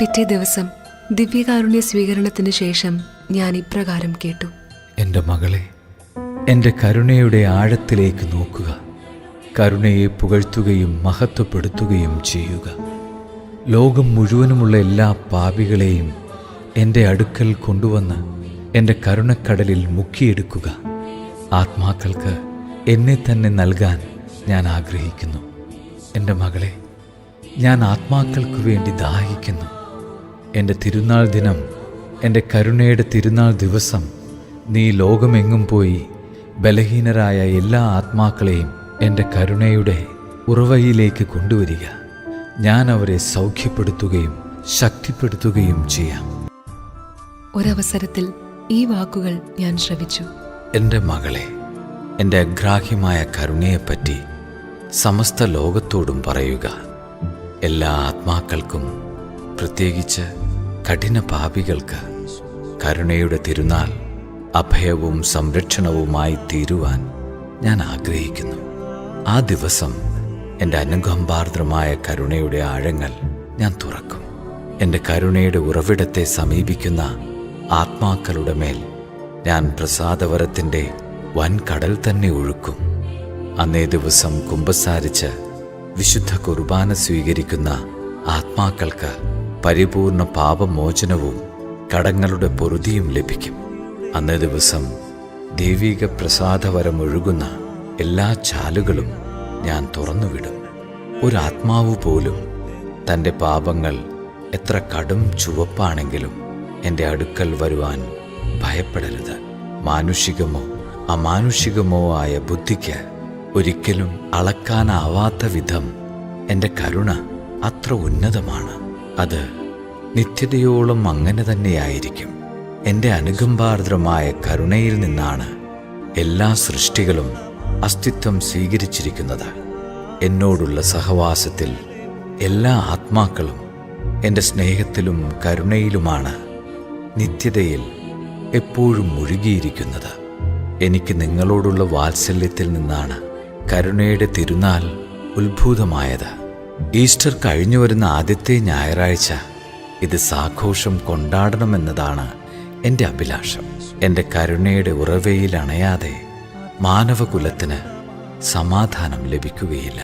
പിറ്റേ ദിവസം ദിവ്യകാരുണ്യ സ്വീകരണത്തിന് ശേഷം ഞാൻ ഇപ്രകാരം കേട്ടു. എന്റെ മകളെ എന്റെ കരുണയുടെ ആഴത്തിലേക്ക് നോക്കുക. കരുണയെ പുകഴ്ത്തുകയും മഹത്വപ്പെടുത്തുകയും ചെയ്യുക. ലോകം മുഴുവനുമുള്ള എല്ലാ പാപികളെയും എന്റെ അടുക്കൽ കൊണ്ടുവന്ന് എന്റെ കരുണക്കടലിൽ മുക്കിയെടുക്കുക. ആത്മാക്കൾക്ക് എന്നെ തന്നെ നൽകാൻ ഞാൻ ആഗ്രഹിക്കുന്നു. എന്റെ മകളെ ഞാൻ ആത്മാക്കൾക്ക് വേണ്ടി ദാഹിക്കുന്നു. എന്റെ തിരുനാൾ ദിനം എന്റെ കരുണയുടെ തിരുനാൾ ദിവസം നീ ലോകമെങ്ങും പോയി ബലഹീനരായ എല്ലാ ആത്മാക്കളെയും എന്റെ കരുണയുടെ ഉറവയിലേക്ക് കൊണ്ടുവരിക. ഞാൻ അവരെ സൗഖ്യപ്പെടുത്തുകയും ശക്തിപ്പെടുത്തുകയും ചെയ്യാം. ഒരവസരത്തിൽ ഈ വാക്കുകൾ ഞാൻ ശ്രവിച്ചു. എന്റെ മകളെ എന്റെ അഗ്രാഹ്യമായ കരുണയെപ്പറ്റി സമസ്ത ലോകത്തോടും പറയുക. എല്ലാ ആത്മാക്കൾക്കും പ്രത്യേകിച്ച് കഠിന പാപികൾക്ക് കരുണയുടെ തിരുനാൾ അഭയവും സംരക്ഷണവുമായി തീരുവാൻ ഞാൻ ആഗ്രഹിക്കുന്നു. ആ ദിവസം എന്റെ അനുകമ്പാർദ്രമായ കരുണയുടെ ആഴങ്ങൾ ഞാൻ തുറക്കും. എന്റെ കരുണയുടെ ഉറവിടത്തെ സമീപിക്കുന്ന ആത്മാക്കളുടെ മേൽ ഞാൻ പ്രസാദവരത്തിന്റെ വൻകടൽ തന്നെ ഒഴുക്കും. അന്നേ ദിവസം കുമ്പസാരിച്ച് വിശുദ്ധ കുർബാന സ്വീകരിക്കുന്ന ആത്മാക്കൾക്ക് പരിപൂർണ പാപമോചനവും കടങ്ങളുടെ പൊറുതിയും ലഭിക്കും. അന്നേ ദിവസം ദൈവിക പ്രസാദവരമൊഴുകുന്ന എല്ലാ ചാലുകളും ഞാൻ തുറന്നുവിടും. ഒരാത്മാവ് പോലും തന്റെ പാപങ്ങൾ എത്ര കടും ചുവപ്പാണെങ്കിലും എന്റെ അടുക്കൽ വരുവാൻ ഭയപ്പെടരുത്. മാനുഷികമോ അമാനുഷികമോ ആയ ബുദ്ധിക്ക് ഒരിക്കലും അളക്കാനാവാത്ത വിധം എന്റെ കരുണ അത്ര ഉന്നതമാണ്. അത് നിത്യതയോളം അങ്ങനെ തന്നെയായിരിക്കും. എന്റെ അനുകമ്പാർദ്രമായ കരുണയിൽ നിന്നാണ് എല്ലാ സൃഷ്ടികളും അസ്തിത്വം സ്വീകരിച്ചിരിക്കുന്നത്. എന്നോടുള്ള സഹവാസത്തിൽ എല്ലാ ആത്മാക്കളും എന്റെ സ്നേഹത്തിലും കരുണയിലുമാണ് നിത്യതയിൽ എപ്പോഴും മുഴുകിയിരിക്കുന്നത്. എനിക്ക് നിങ്ങളോടുള്ള വാത്സല്യത്തിൽ നിന്നാണ് കരുണയുടെ തിരുനാൾ ഉത്ഭൂതമായത്. ഈസ്റ്റർ കഴിഞ്ഞു വരുന്ന ആദ്യത്തെ ഞായറാഴ്ച ഇത് സാഘോഷം കൊണ്ടാടണമെന്നതാണ് എന്റെ അഭിലാഷം. എന്റെ കരുണയുടെ ഉറവയിൽ അണയാതെ മാനവകുലത്തിന് സമാധാനം ലഭിക്കുകയില്ല.